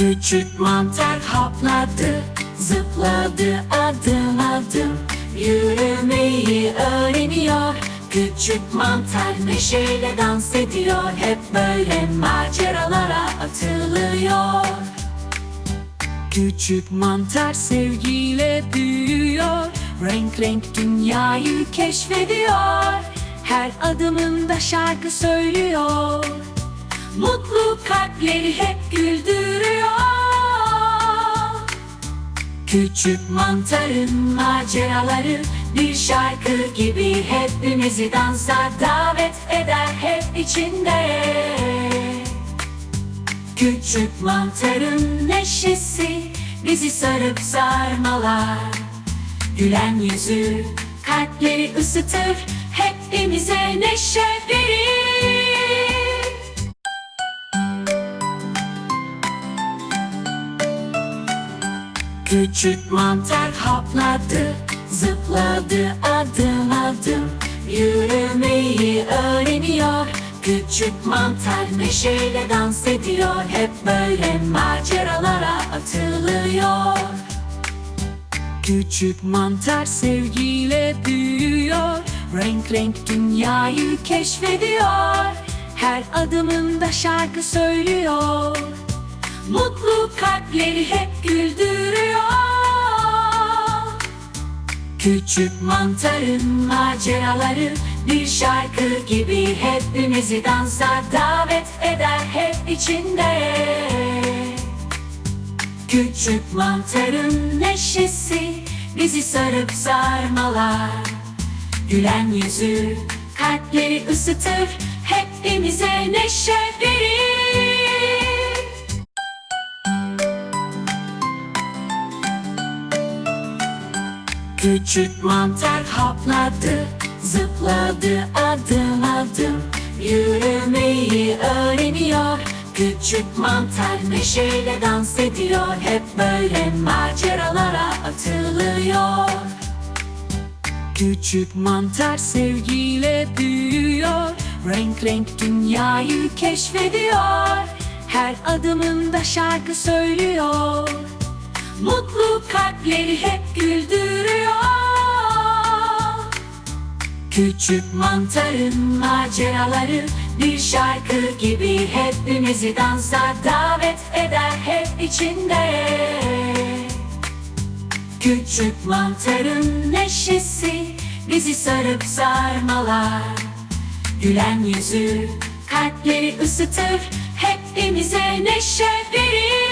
Küçük mantar hopladı, zıpladı adım adım. Yürümeyi öğreniyor Küçük mantar neşeyle dans ediyor. Hep böyle maceralara atılıyor. Küçük mantar sevgiyle büyüyor Renk renk dünyayı keşfediyor. Her adımında şarkı söylüyor. Mutlu kalpleri hep güldürüyor Küçük mantarın maceraları Bir şarkı gibi hepimizi dansa davet eder hep içinde. Küçük mantarın neşesi bizi sarıp sarmalar. Gülen yüzü kalpleri ısıtır hepimize neşe verir Küçük mantar hopladı, zıpladı adım adım. Yürümeyi öğreniyor Küçük mantar neşeyle dans ediyor. Hep böyle maceralara atılıyor. Küçük mantar sevgiyle büyüyor Renk renk dünyayı keşfediyor. Her adımında şarkı söylüyor. Mutlu kalpleri hep güldürüyor Küçük mantarın maceraları Bir şarkı gibi hepimizi dansa davet eder hep içinde. Küçük mantarın neşesi bizi sarıp sarmalar. Gülen yüzü kalpleri ısıtır hepimize neşe verir Küçük mantar hopladı, zıpladı adım adım. Yürümeyi öğreniyor Küçük mantar neşeyle dans ediyor. Hep böyle maceralara atılıyor. Küçük mantar sevgiyle büyüyor Renk renk dünyayı keşfediyor. Her adımında şarkı söylüyor. Mutlu kalpleri hep güldürüyor Küçük mantarın maceraları Bir şarkı gibi hepimizi dansa davet eder hep içinde. Küçük mantarın neşesi bizi sarıp sarmalar. Gülen yüzü kalpleri ısıtır hepimize neşe verir